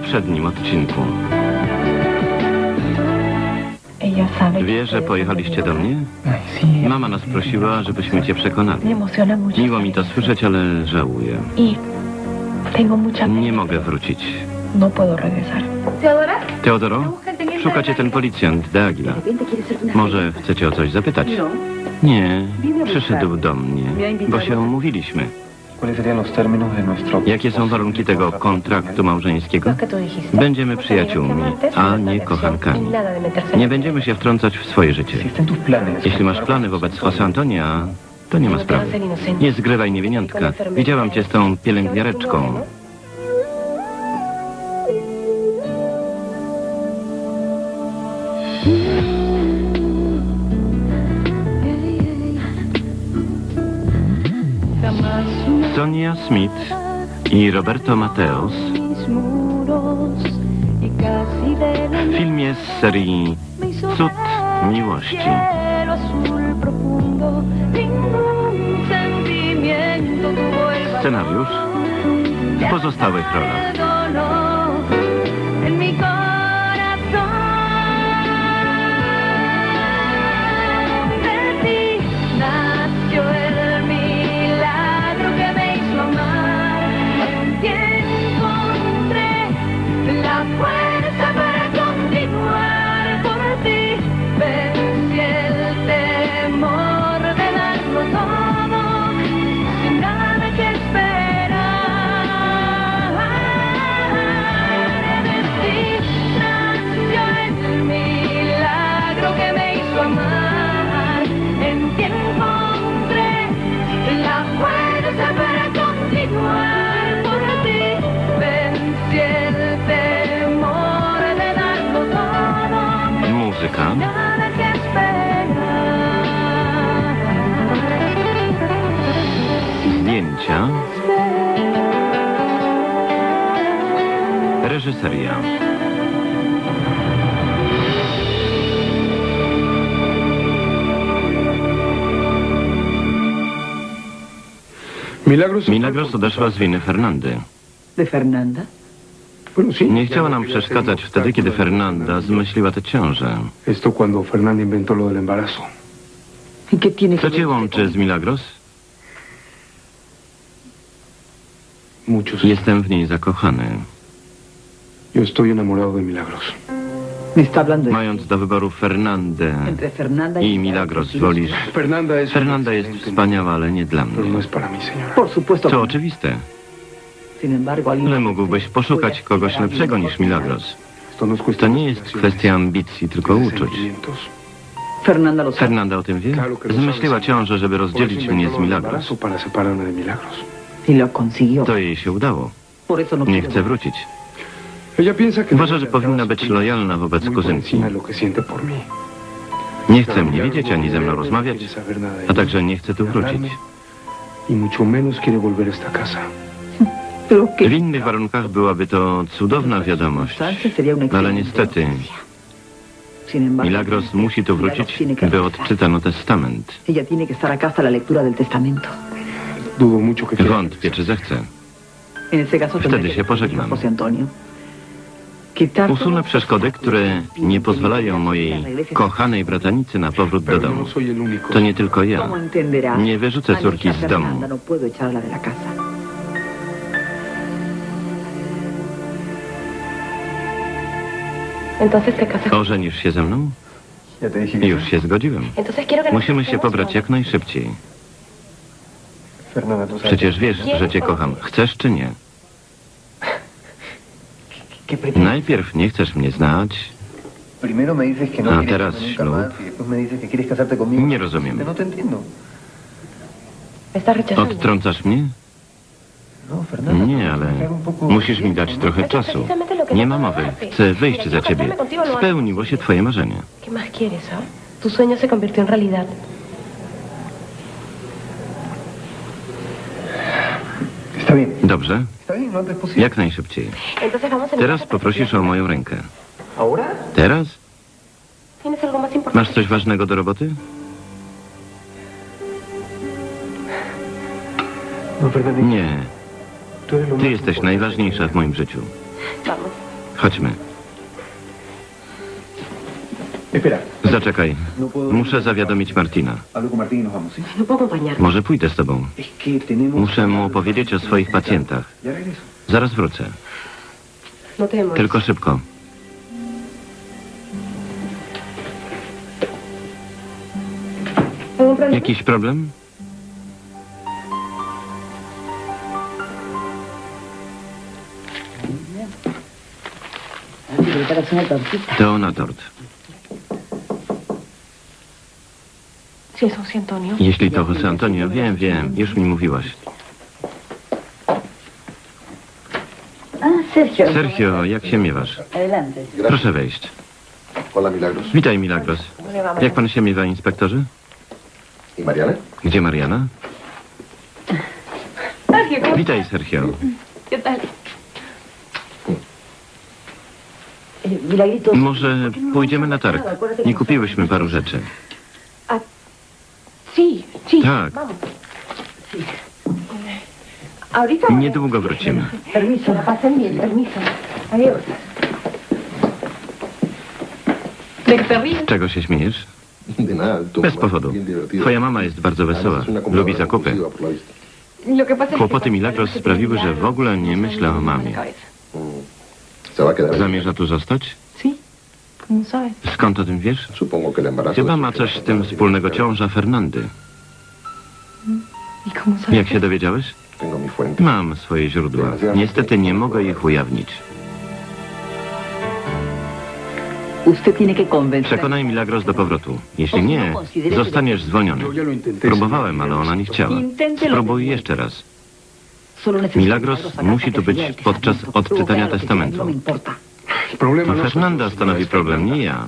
poprzednim odcinku. Ella sabe Wie, że pojechaliście do mnie? Mama nas prosiła, żebyśmy cię przekonali. Miło mi to słyszeć, ale żałuję. Nie mogę wrócić. No puedo regresar. Teodora, Teodoro, szukacie ten policjant de Aguila. Może chcecie o coś zapytać? Nie, przyszedł do mnie, bo się umówiliśmy. ¿Cuáles serían los términos de nuestro... Jakie są warunki tego kontraktu małżeńskiego? Będziemy przyjaciółmi, a nie kochankami. Nie będziemy się wtrącać w swoje życie. Jeśli masz plany wobec José Antonia, to nie ma sprawy. Nie zgrywaj niewiniątka. Widziałam cię z tą pielęgniareczką. Sonia Smith i Roberto Mateos w filmie z serii Cud Miłości. Scenariusz w pozostałych rolach. Zdjęcia. Reżyseria. Milagros. Milagros odeszła z winy Fernandy. ¿De Fernanda? Nie chciała nam przeszkadzać wtedy, kiedy Fernanda zmyśliła tę ciążę. Esto cuando Fernanda inventó lo del embarazo. ¿Y qué tiene que Co cię łączy z Milagros? Jestem w niej zakochany. Yo estoy enamorado de Milagros. Me está hablando de... Mając do wyboru Fernandę Fernanda i Milagros, wolisz... Fernanda es. Fernanda jest wspaniała, ale nie dla no mnie. supuesto. To oczywiste. Ale mógłbyś poszukać kogoś lepszego niż Milagros. No To nie jest kwestia ambicji, tylko uczuć. Fernanda o tym wie? Zmyśliła ciążę, żeby rozdzielić mnie z Milagros. To jej się udało. No Nie chce wrócić. Uważa, że powinna być lojalna wobec kuzynki. Nie chce mnie widzieć ani ze mną rozmawiać, a także nie chce tu wrócić. Y W innych warunkach byłaby to cudowna wiadomość. Una Ale niestety Milagros musi tu wrócić, by odczytano testament. Wątpię, czy zechce. Wtedy się pożegnam. Usunę przeszkody, które nie pozwalają mojej kochanej bratanicy na powrót do domu. no. To nie tylko ja. Nie wyrzucę córki z domu. No. Ożenisz się ze mną? Już się zgodziłem. Musimy się pobrać jak najszybciej. Przecież wiesz, że cię kocham. Chcesz czy nie? Najpierw nie chcesz mnie znać. No A teraz ślub. y. Nie rozumiem. No. Odtrącasz mnie? No. Nie, ale musisz mi dać trochę czasu. Nie ma mowy. Chcę wyjść za ciebie. Spełniło się twoje marzenie. ¿Qué más quieres, ah? Tu sueño se convirtió en realidad. Dobrze? Posible. Jak najszybciej. Teraz poprosisz o moją rękę. Teraz? Masz coś ważnego do roboty? No. Nie. Ty jesteś najważniejsza w moim życiu. Chodźmy. Zaczekaj. Muszę zawiadomić Martina. No. Może pójdę z tobą. Muszę mu opowiedzieć o swoich pacjentach. Zaraz wrócę. No. Tylko szybko. Jakiś problem? To na tort. Sí, es José Antonio. Jeśli to José Antonio, wiem, wiem, już mi mówiłaś. Sergio, jak się miewasz? Proszę wejść. Witaj, Milagros. Jak pan się miewa, inspektorze? Gdzie Mariana? ¿cómo Witaj, Sergio. ¿Qué tal? Może pójdziemy na targ? Nie kupiłyśmy paru rzeczy. Tak. Niedługo wrócimy. Permiso, pasen permiso. Adiós. ¿De qué te ríes? Czego się śmiejesz? Bez powodu. Twoja mama jest bardzo wesoła. Lubi zakupy. Kłopoty Milagros sprawiły, że w ogóle nie myślę o mamie. Mm. Quedar. ahí. Zamierza tu zostać? Sí, ¿cómo sabes? Skąd o tym wiesz? Chyba ma coś z tym wspólnego ciąża Fernandy. ¿Y cómo sabes? Jak się dowiedziałeś? Mam swoje źródła. Niestety nie mogę ich ujawnić. Przekonaj Milagros do powrotu. Jeśli nie, zostaniesz zwolniony. Yo ya lo intenté. Próbowałem, ale ona nie chciała. Spróbuj jeszcze raz. Milagros musi tu być podczas odczytania testamentu. No To no Fernanda stanowi problem, nie ja.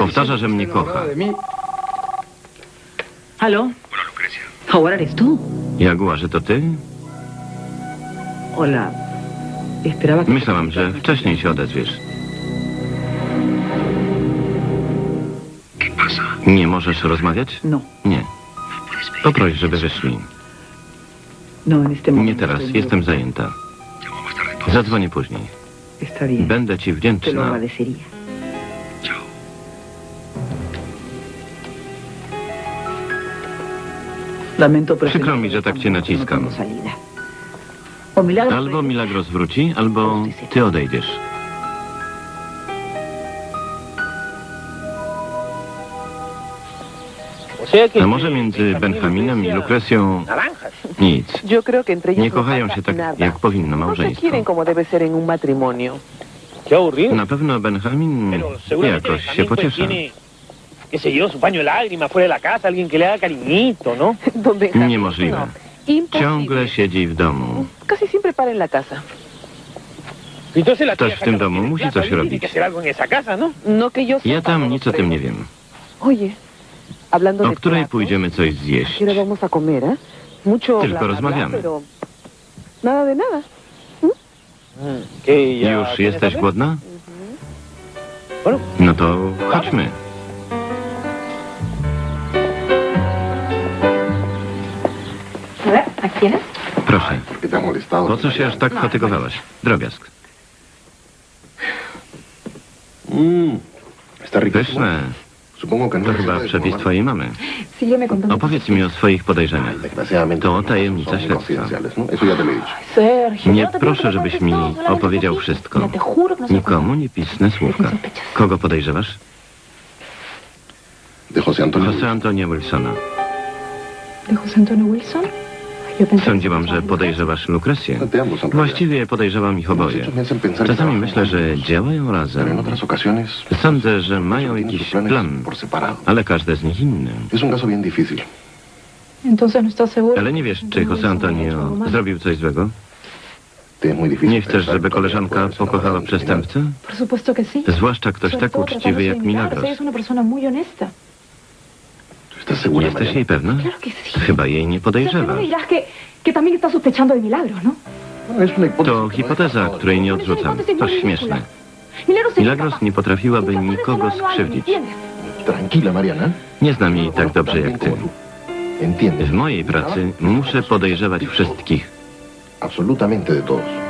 Powtarza, że mnie kocha. de ¿Ahora eres tú? Jaguar, że to ty? Hola. Esperaba que... Myślałam, że wcześniej się odezwiesz. Nie możesz rozmawiać? No, Nie. Poproś, żeby wyszli. no. Nie teraz, jestem zajęta. Zadzwonię później. Będę ci wdzięczna. Przykro mi, że tak cię naciskam. No. Albo Milagros wróci, albo ty odejdziesz. A może między Benjaminem i Lukrecją nic. Nie no kochają się tak, jak powinno No małżeństwo. Na pewno Benjamin jakoś się pociesza. Qué sé yo, su paño de lágrimas fuera de la casa, alguien que le haga cariñito, ¿no? Niemożliwe. no. Imposible. Ciągle siedzi w domu. Casi siempre para en la casa. Entonces la Ktoś w tym domu musi coś robić. ¿no? No que yo Ja tam nic o tym nie wiem. Oye, hablando O której pójdziemy coś ¿a zjeść? qué hora vamos a comer, eh? Mucho Tylko rozmawiamy. pero nada de nada. Que ya Już jesteś głodna? No to chodźmy. Proszę. Po co się aż tak fatygowałaś? Drobiazg. Mm. Pyszne. No To chyba przepis twojej mamy. Opowiedz mi o swoich podejrzeniach. Ay, desgraciadamente. To no, tajemnica śledztwa. ¿no? Nie no proszę, żebyś no mi opowiedział wszystko. No Nikomu nie pisnę słówka. Kogo podejrzewasz? De José Antonio. José Antonio Wilsona. ¿De José Antonio Wilson? Sądziłam, że podejrzewasz Lukrecję. Właściwie podejrzewam ich oboje. Czasami myślę, że działają razem. Sądzę, że mają jakiś plan, ale każde z nich inny. Ale nie wiesz, czy José Antonio zrobił coś złego? Nie chcesz, żeby koleżanka pokochała przestępcę? Zwłaszcza ktoś tak uczciwy jak Milagros. Jesteś jej pewna? Chyba jej nie que no ¿no? To no hipoteza, której nie odrzucam. To śmieszne. Milagros nie potrafiłaby nikogo skrzywdzić. ¿entiendes? Tranquila, Mariana. Nie znam jej tak dobrze jak ty. W mojej pracy muszę podejrzewać wszystkich. Absolutamente de todos.